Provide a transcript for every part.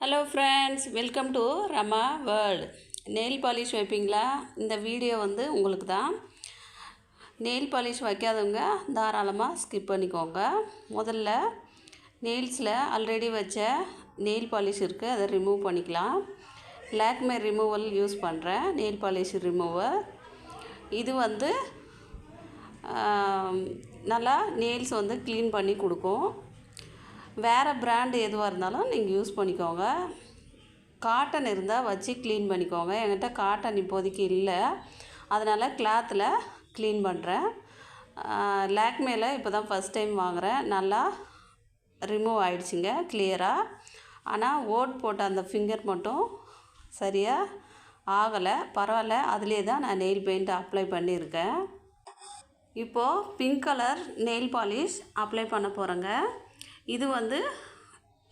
Hello friends welcome to Rama world nail polish வைப்பீங்களா? இந்த video வந்து உங்களுக்கு தான். நெயில் பாலிஷ் வைக்காதவங்க தாராளமாக ஸ்கிப் பண்ணிக்கோங்க. முதல்ல நெயில்ஸில் ஆல்ரெடி வச்ச நெயில் பாலிஷ் இருக்குது அதை ரிமூவ் பண்ணிக்கலாம். லாக்மே ரிமூவல் யூஸ் பண்ணுறேன் நெயில் பாலிஷ் ரிமூவர் இது வந்து நல்லா நெயில்ஸ் வந்து க்ளீன் பண்ணி கொடுக்கும். வேறு பிராண்டு எதுவாக இருந்தாலும் நீங்கள் யூஸ் பண்ணிக்கோங்க. காட்டன் இருந்தால் வச்சு க்ளீன் பண்ணிக்கோங்க. என்கிட்ட காட்டன் இப்போதைக்கு இல்லை. அதனால் கிளாத்தில் க்ளீன் பண்ணுறேன் லேக்மேல இப்போ தான் ஃபஸ்ட் டைம் வாங்குகிறேன் நல்லா ரிமூவ் ஆயிடுச்சுங்க கிளியராக ஆனால் ஓட் போட்ட அந்த ஃபிங்கர் மட்டும் சரியாக ஆகலை. பரவாயில்ல. அதுலேயே தான் நான் நெயில் பெயிண்ட் அப்ளை பண்ணியிருக்கேன். இப்போது pink colour nail polish apply பண்ண போகிறேங்க இது வந்து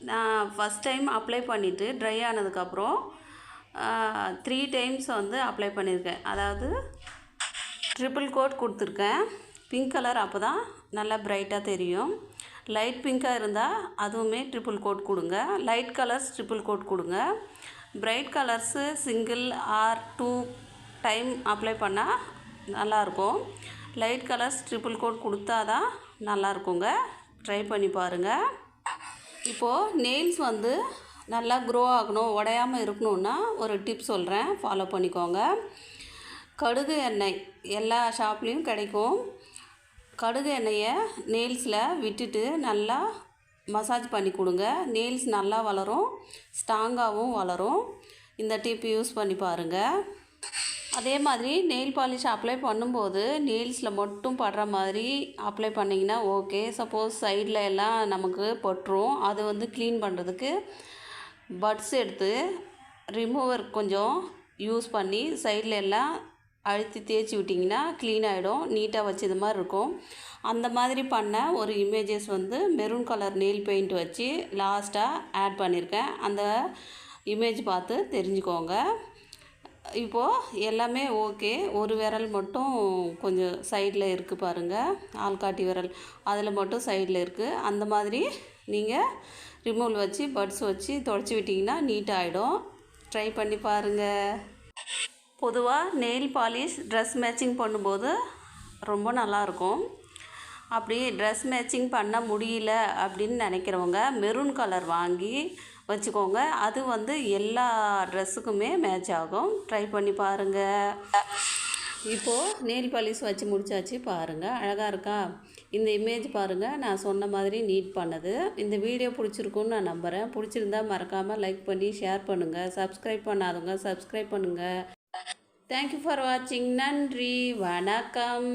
நான் ஃபஸ்ட் டைம் அப்ளை பண்ணிவிட்டு ட்ரை ஆனதுக்கப்புறம் த்ரீ டைம்ஸ் வந்து அப்ளை பண்ணியிருக்கேன் அதாவது ட்ரிபிள் கோட் கொடுத்துருக்கேன். பிங்க் கலர் அப்போ தான் நல்லா பிரைட்டாக தெரியும். லைட் பிங்க்காக இருந்தால் அதுவுமே ட்ரிபிள் கோட் கொடுங்க. லைட் கலர்ஸ் ட்ரிபிள் கோட் கொடுங்க. Bright colours single or two time apply பண்ணால் நல்லாயிருக்கும் லைட் கலர்ஸ் ட்ரிபிள் கோட் கொடுத்தா தான் நல்லாயிருக்குங்க ட்ரை பண்ணி பாருங்கள் இப்போது நெயில்ஸ் வந்து நல்லா க்ரோ ஆகணும் உடையாமல் இருக்கணும்னா ஒரு டிப் சொல்கிறேன் ஃபாலோ பண்ணிக்கோங்க. கடுகு எண்ணெய் எல்லா ஷாப்லேயும் கிடைக்கும். கடுகு எண்ணெயை நெயில்ஸில் விட்டுட்டு நல்லா மசாஜ் பண்ணி கொடுங்க. நெயில்ஸ் நல்லா வளரும் ஸ்ட்ராங்காகவும் வளரும். இந்த டிப் யூஸ் பண்ணி பாருங்கள் அதே மாதிரி நெயில் பாலிஷ் அப்ளை பண்ணும்போது நெயில்ஸில் மட்டும் படுற மாதிரி அப்ளை பண்ணிங்கன்னா ஓகே சப்போஸ் சைடில் எல்லாம் நமக்கு பட்டுரும். அது வந்து க்ளீன் பண்ணுறதுக்கு பட்ஸ் எடுத்து ரிமூவர் கொஞ்சம் யூஸ் பண்ணி சைடில் எல்லாம் அழுத்தி தேய்ச்சி விட்டிங்கன்னா க்ளீன் ஆகிடும் நீட்டாக வச்சது மாதிரி இருக்கும். அந்த மாதிரி பண்ண ஒரு இமேஜஸ் வந்து மெரூன் கலர் நெயில் பெயிண்ட் வச்சு லாஸ்ட்டாக ஆட் பண்ணியிருக்கேன் அந்த இமேஜ் பார்த்து தெரிஞ்சுக்கோங்க. இப்போது எல்லாமே ஓகே. ஒரு விரல் மட்டும் கொஞ்சம் சைடில் இருக்குது பாருங்கள் ஆள்காட்டி விரல். அதில் மட்டும் சைடில் இருக்குது அந்த மாதிரி நீங்கள் ரிமூவல் வச்சு பட்ஸ் வச்சு தொடச்சி விட்டிங்கன்னா நீட்டாக ஆகிடும் ட்ரை பண்ணி பாருங்கள் பொதுவாக நெயில் பாலிஷ் ட்ரெஸ் மேட்சிங் பண்ணும்போது ரொம்ப நல்லாயிருக்கும் அப்படி ட்ரெஸ் மேட்சிங் பண்ண முடியல அப்படின்னு நினைக்கிறவங்க மெரூன் கலர் வாங்கி வச்சுக்கோங்க. அது வந்து எல்லா ட்ரெஸ்ஸுக்குமே மேட்ச் ஆகும். ட்ரை பண்ணி பாருங்கள் இப்போது நெயில் பாலிஷ் வச்சு முடிச்சாச்சு பாருங்கள் அழகாக இருக்கா? இந்த இமேஜ் பாருங்கள் நான் சொன்ன மாதிரி நீட் பண்ணது. இந்த வீடியோ பிடிச்சிருக்குன்னு நான் நம்புகிறேன் பிடிச்சிருந்தா மறக்காமல் லைக் பண்ணி ஷேர் பண்ணுங்கள் சப்ஸ்கிரைப் பண்ணாதவங்க சப்ஸ்கிரைப் பண்ணுங்கள் தேங்க்யூ ஃபார் வாட்சிங் நன்றி. வணக்கம்.